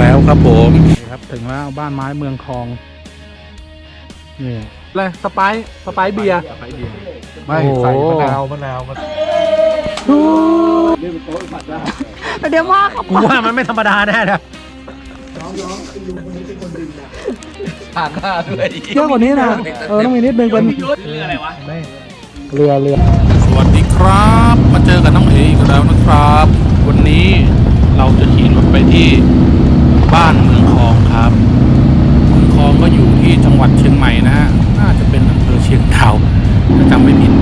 แล้วครับผมครับถึงแล้วบ้านไม้เมืองคลองนี่อะไรสไปซ์สไปซ์เบียร์ไม่โอ้โหใส่มะนาวมะนาวมันเดี๋ยวว่าเขากูว่ามันไม่ธรรมดาแน่นะผ่านหน้าด้วยเยอะกว่านี้นะเออต้องมีนิดนึงเป็นเรืออะไรวะเรือเรือ สวัสดีครับ มาเจอกับน้องเออีกแล้วนะครับ วันนี้เราจะขี่รถไปที่ บ้านเมืองคลองครับเมืองคลองก็อยู่ที่จังหวัดเชียงใหม่นะฮะน่าจะเป็นอำเภอเชียงดาวถ้าจำไม่ผิด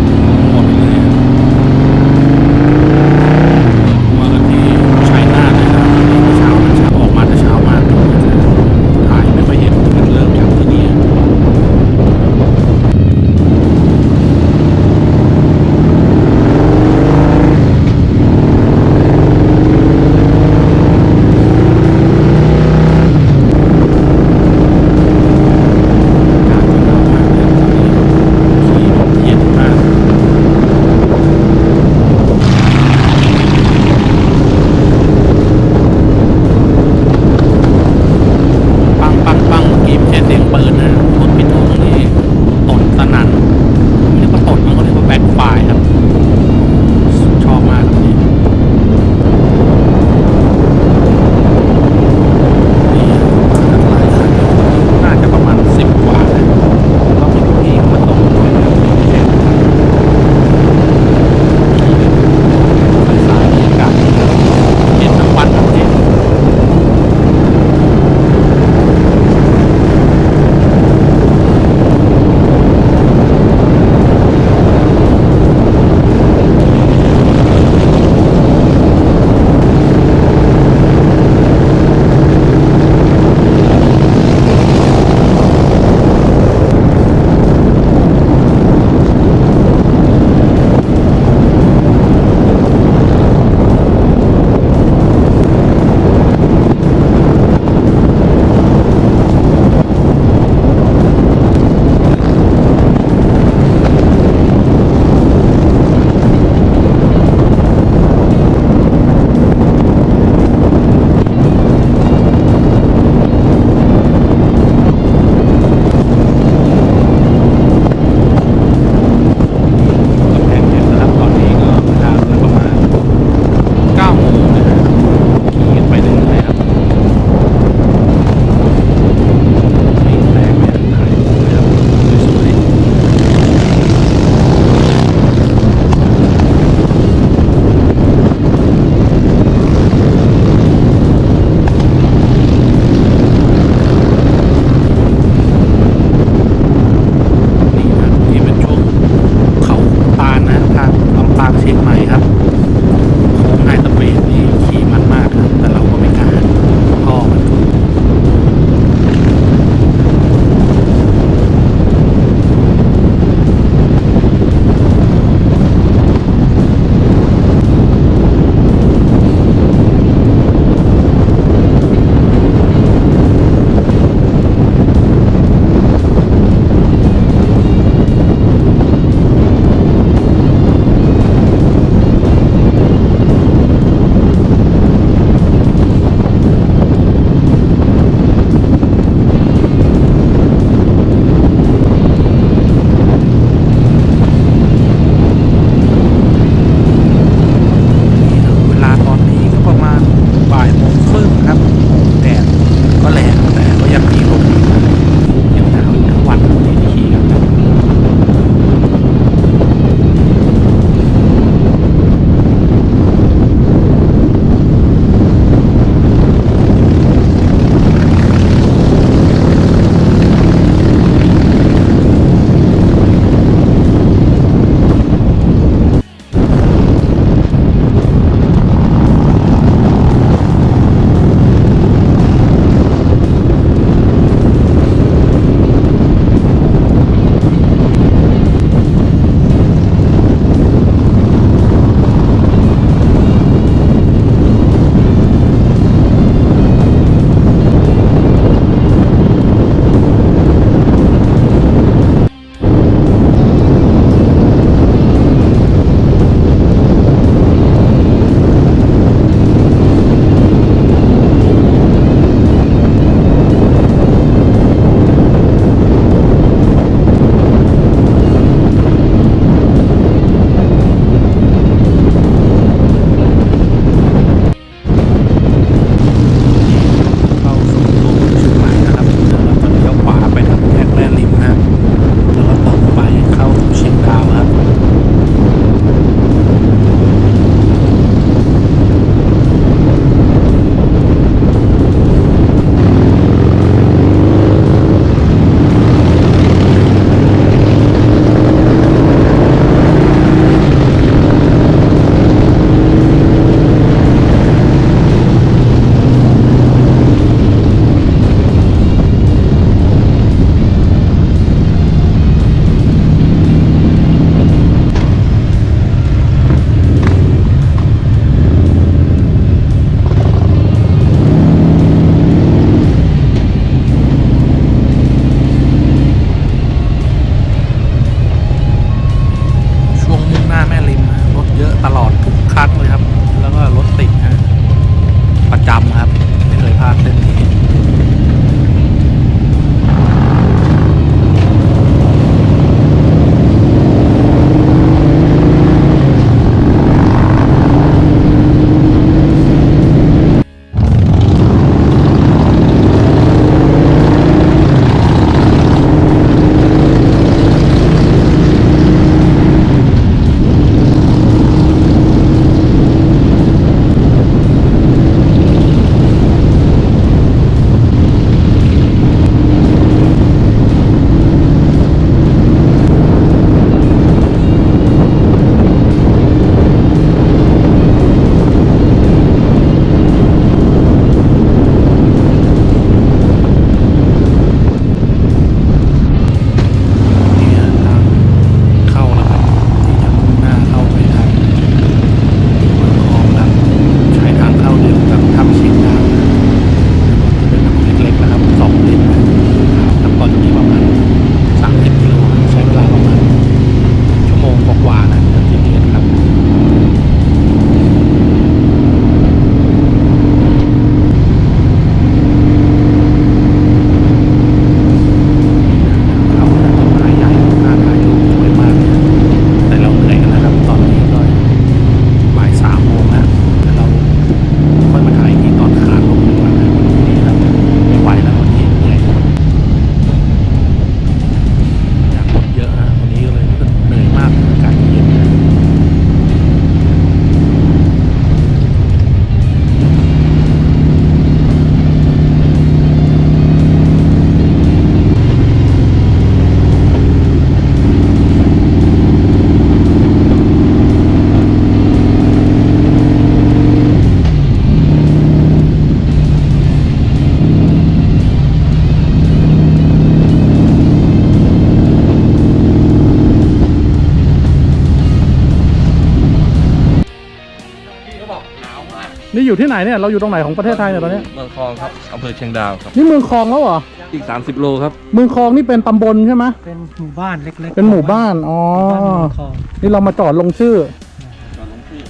อยู่ที่ไหนเนี่ยเราอยู่ตรงไหนของประเทศไทยเนี่ยตอนเนี้ยเมืองคลองครับอำเภอเชียงดาวครับ นี่เมืองคลองแล้วเหรออีก 30 โลครับ เมืองคลองนี่เป็นตำบลใช่ไหมเป็นหมู่บ้านเล็กๆเป็นหมู่บ้านอ๋อหมู่บ้านเมืองทองนี่เรามาจอดลงชื่อ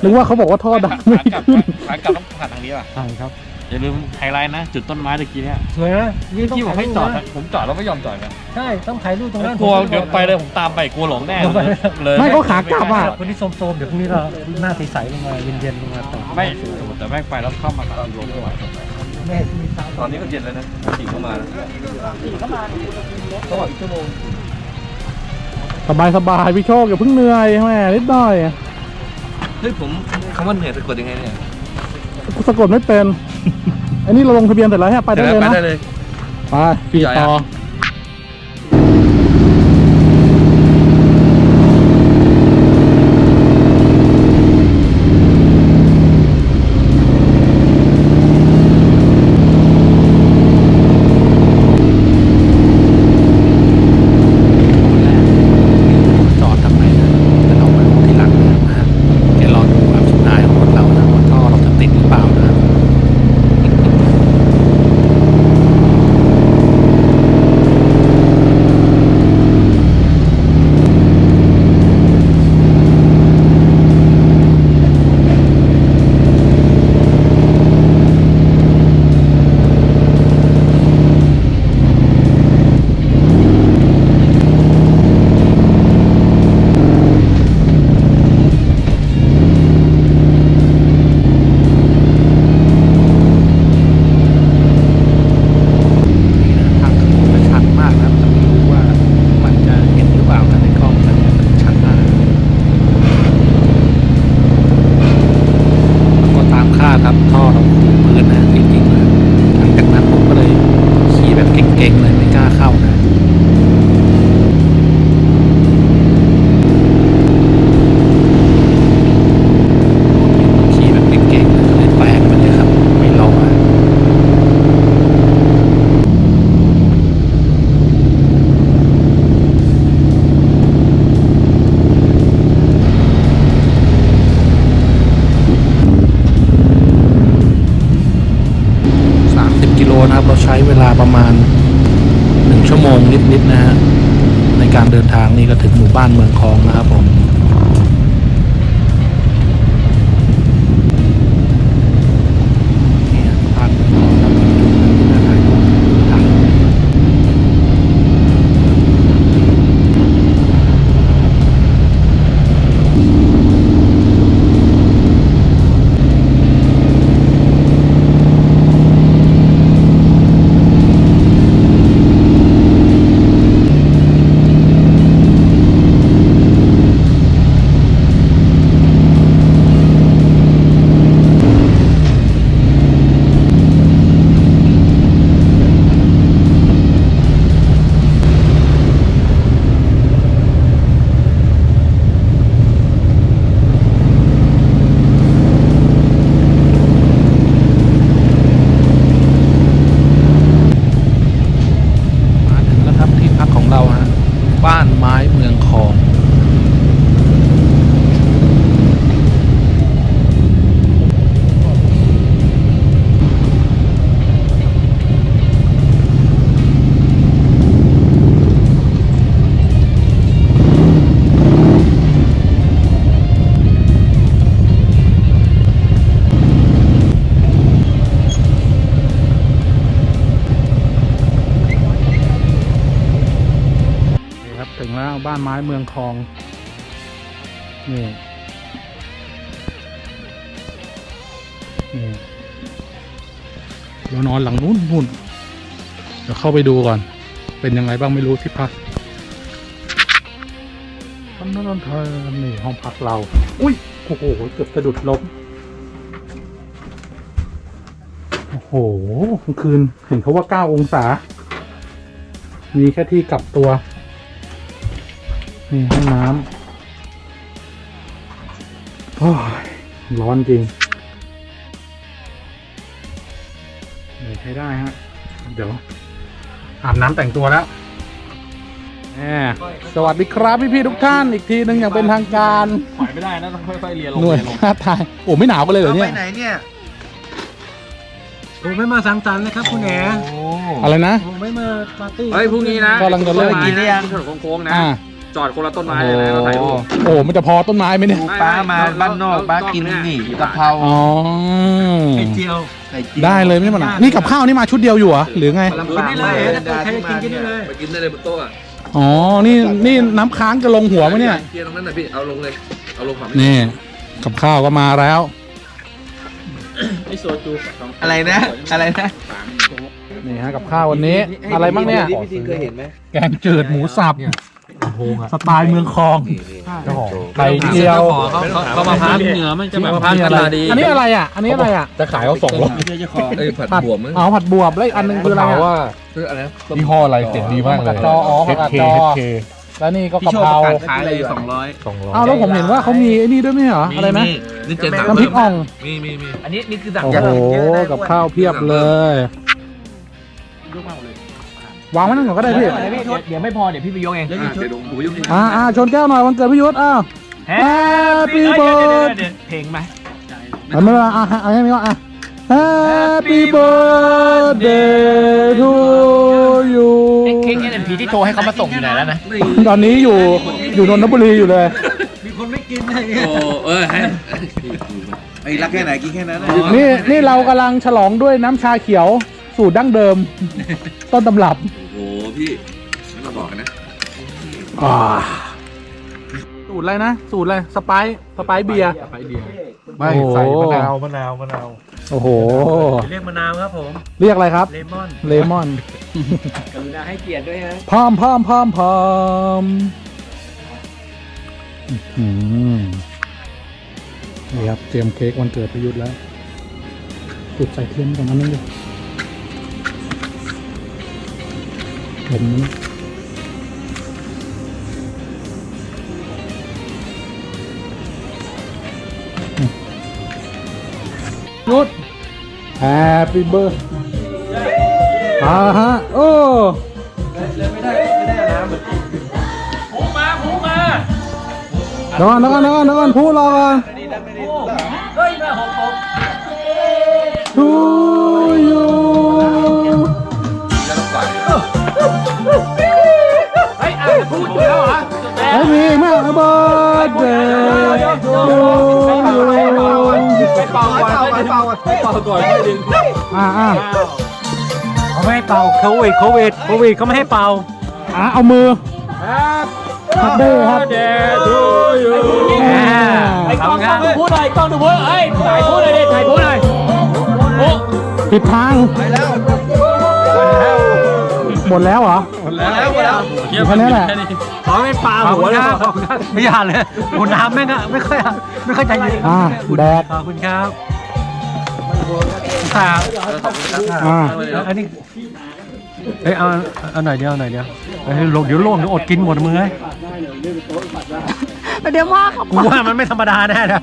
นึกว่าเขาบอกว่าท่อดังไม่ขึ้น ขากลับต้องผ่านทางนี้ป่ะใช่ครับ อย่าลืมไฮไลท์นะ จุดต้นไม้ตะกี้เนี่ยสวยนะนี่ต้องที่ผมถ่ายให้รูปจอดนะผมจอดแล้วไม่ยอมจอดกันใช่ต้องถ่ายรูปตรงนั้นกลัวผมเดี๋ยวไปเลยผมตามไปกลัวหลงแน่เลยไม่ก็ขากลับอะคนที่โซมๆเดี๋ยวพรุ่งนี้เราหน้าใสๆลงมาเย็นๆลงมาต่อไม่แต่แม่งไปแล้วเข้ามาตอนลงไม่ไหวแม่มีตามตอนนี้ก็เย็นแล้วนะขี่เข้ามาแล้วขี่เข้ามาก็อีกชั่วโมงสบายสบายพี่โชคอย่าเพิ่งเหนื่อยแม่นิดหน่อยเฮ้ยผมคำว่าเหนื่อยสะกดยังไงเนี่ยกูสะกดไม่เป็น อันนี้เราลงทะเบียนเสร็จแล้วฮะไปได้เลยไปนะได้เลย ไปขี่ต่อ จอดทำไมนะแต่เรามารู้ทีหลังนะว่าแกรอดูความชิบหายของรถเรานะว่าท่อเราจะติดหรือเปล่านะ นี่นะทางขึ้นมันชันมากนะแต่ไม่รู้ว่ามันจะเห็นหรือเปล่านะในกล้องนะชันมากแล้วก็ตามคาดครับท่อเราคูพื้นนะจริงๆนะหลังจากนั้นผมก็เลยขี่แบบเก่งๆเลยไม่กล้าเข้านะขี่แบบเก่งๆนะก็เลยแปลงไปเลยครับ ไม่รออะ 30 กิโลนะครับ เราใช้เวลาประมาณ 1 ชั่วโมงนิดๆนะฮะ ในการเดินทางนี่ก็ถึงหมู่ บ้านเมืองคลองนะ คลอง นี่ นี่เดี๋ยวนอนหลังนู้นนู่นเดี๋ยวเข้าไปดูก่อน เป็นยังไงบ้างไม่รู้ที่พักทำนั่นเธอนี่ห้องพักเรา อุ้ย โอ้โห เกือบสะดุดล้มโอ้โหกลางคืน เห็นเขาว่าเก้าองศา มีแค่ที่กลับตัว นี่ห้องน้ำโอ้ยร้อนจริงเดี๋ยวใช้ได้ฮะ เดี๋ยวอาบน้ำแต่งตัวแล้วแหมสวัสดีครับพี่ๆทุกท่านอีกทีหนึ่งอย่างเป็นทางการปล่อยไม่ได้นะต้องค่อยๆเรียนลงหน่วยเรียนลงชาติไทยโอ้ไม่หนาวกันเลยเหรอเนี่ยไปไหนเนี่ยผมไม่มาสังสรรค์เลยครับคุณแหนอะไรนะ ผมไม่มาปาร์ตี้ เฮ้ยพรุ่งนี้นะกำลังจะเริ่มต้นไม้นะถนนโค้งๆนะ อ่า จอดคนละต้นไม้โอ้เลยนะเราถ่ายรูปโหมันจะพอต้นไม้ไหมเนี่ย ป้ามาบ้านนอกป้ากินนี่กะเพราอ๋อ ไข่เจียวได้เลยไม่ใช่ปัญหานี่กับข้าวนี่มาชุดเดียวอยู่เหรอหรือไงดูนี่เลยใครจะกินกินได้เลยไปกินได้เลยบนโต๊ะอะอ๋อ นี่นี่น้ำค้างจะลงหัวไหมเนี่ยเคลียร์ตรงนั้นหน่อยพี่เอาลงเลยเอาลงฝั่งนี่กับข้าวก็มาแล้ว อะไรนะ อะไรนะนี่ฮะกับข้าววันนี้อะไรบ้างเนี่ย พี่จิงเคยเห็นไหมแกงจืดหมูสับ สไตล์เมืองคลองไข่เจียวเขามาพักเหนือมันจะแบบพักนี่อะไรอันนี้อะไรอะ อันนี้อะไรอะ จะขายเขาสองร้อยเอ้ยผัดผัดบวบมั้งอ๋อผัดบวบแล้วอีกอันหนึงคืออะไรถามอะว่าคืออะไรนะยี่ห้ออะไรเสียงดีมากเลยผักกาดจออ๋อผักกาดจอ HK แล้วนี่ก็กะเพราขายเลยสองร้อยสองร้อยอ้าวแล้วผมเห็นว่าเขามีไอ้นี่ด้วยไม่ใช่เหรออะไรนะนี่เจนสามน้ำพริกอ่องมีมีมีอันนี้นี่คือสั่งโอ้โหกับข้าวเพียบเลย วางไว้นั่นก่อนก็ได้พี่ เดี๋ยวไม่พอเดี๋ยวพี่ไปยกเองเดี๋ยวดูดูยุ่งนี่อ่าอ่าชนแก้วหน่อยวันเกิดพี่ยุทธอ้าว Happy birthday เพลงไหมเอาไม่เป็นไรอะเอาให้มีก่อนอะ Happy birthday to you เค้กเอ็นพีที่โทรให้เขามาส่งอยู่ไหนแล้วนะตอนนี้อยู่อยู่นนทบุรีอยู่เลยโอ้เออให้ไอ้รักแค่ไหนกินแค่นั้นนะนี่นี่เรากำลังฉลองด้วยน้ำชาเขียวสูตรดั้งเดิม ต้นตำรับโอ้โห พี่ไม่ต้องบอกกันนะอ่าสูตรอะไรนะ สูตรอะไร สไปซ์สไปซ์เบียร์ไม่ใส่มะนาวมะนาวมะนาวโอ้โห เรียกมะนาวครับผม เรียกอะไรครับ เลมอน เลมอน กรุณาให้เกียรติด้วยฮะพามพามพามพามอื้อหือนี่ครับ เตรียมเค้กวันเกิดประยุทธ์แล้วจุดใส่เทียนก่อนอันนึงดิ เห็นไหมอืมยุด Happy birthday อ่าฮะ โอ้เดี๋ยวก่อนเดี๋ยวก่อนเดี๋ยวก่อนเดี๋ยวก่อนพูดรอก่อนเฮ้ยมาหกหก to ฮ้ยอะพูดแล้วเหมีมาก birthday to you ไปเป่าก่อนไปเป่าก่อนไปเป่าก่อนดึงอ่าอ่าเขาไม่ให้เป่าโควิดโควิดโควิดเขาไม่ให้เป่าอ่าเอามือฮับเด้ครับไอ้กล้องกล้องดูพูดหน่อยกล้องดูพูดเอ้ยถ่ายพูดเลยดิถ่ายพูดหน่อยโอ้ผิดทางไปแล้ว หมดแล้วเหรอแล้วแล้วอยู่แค่นี้แหละเขาไม่เป่าหัวเลยไม่อยากเลยหัวน้ำแม่งอะไม่ค่อยไม่ค่อยใจเย็นอ่าแดก ขอบคุณครับครับอ่าอันนี้เอ้ยเอาเอาหน่อยเดียวเอาหน่อยเดียวเฮ้ยลงเดี๋ยวลงเดี๋ยวอดกินหมดมือเฮ้ยเดี๋ยวพ่อเขากูว่ามันไม่ธรรมดาแน่นะ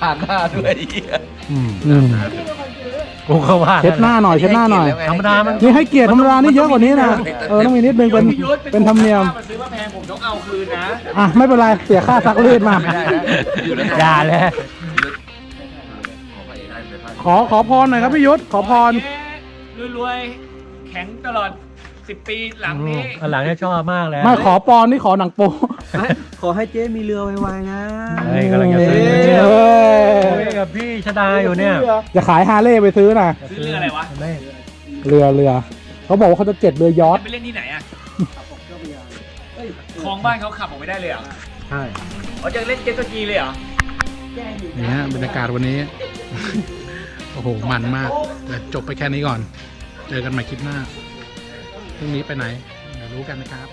ผ่านหน้าด้วยอืมอืม กูก็ว่าเช็ดหน้าหน่อยเช็ดหน้าหน่อย ธรรมดามัน นี่ให้เกียรติธรรมดานี่เยอะกว่านี้นะ เออต้องมีนิดนึงเป็นเป็นธรรมเนียม มาซื้อมาแพงผมต้องเอาคืนนะ อะไม่เป็นไรเสียค่าซักรีดมา อย่าเลย ขอขอพรหน่อยครับพี่ยุทธขอพร รวยๆแข็งตลอด 10 ปีหลังนี้ อันหลังเนี่ยชอบมากเลยไม่ขอปอนนี่ขอหนังโป๊ข อให้เจ๊มีเรือไวๆนะเฮ้ยกำลังจะซื้อเออคุยกับพี่ชดาอยู่เนี่ยจะขายฮาร์เลย์ไปซื้อนะซื้อเรื่องอะไรวะไม่เรือเรือ เขาบอกว่าเขาจะเจ็ดเรือยอทจะไปเล่นที่ไหนอะคลองบ้านเขาขับออกไม่ได้เลยเหรอใช่เขาจะเล่นเจ็ตสกีเลยเหรอ นี่ฮะบรรยากาศวันนี้ โอ้โห มันมาก แต่จบไปแค่นี้ก่อน เจอกันใหม่คลิปหน้าพรุ่งนี้ไปไหนเดี๋ยวรู้กันนะครับ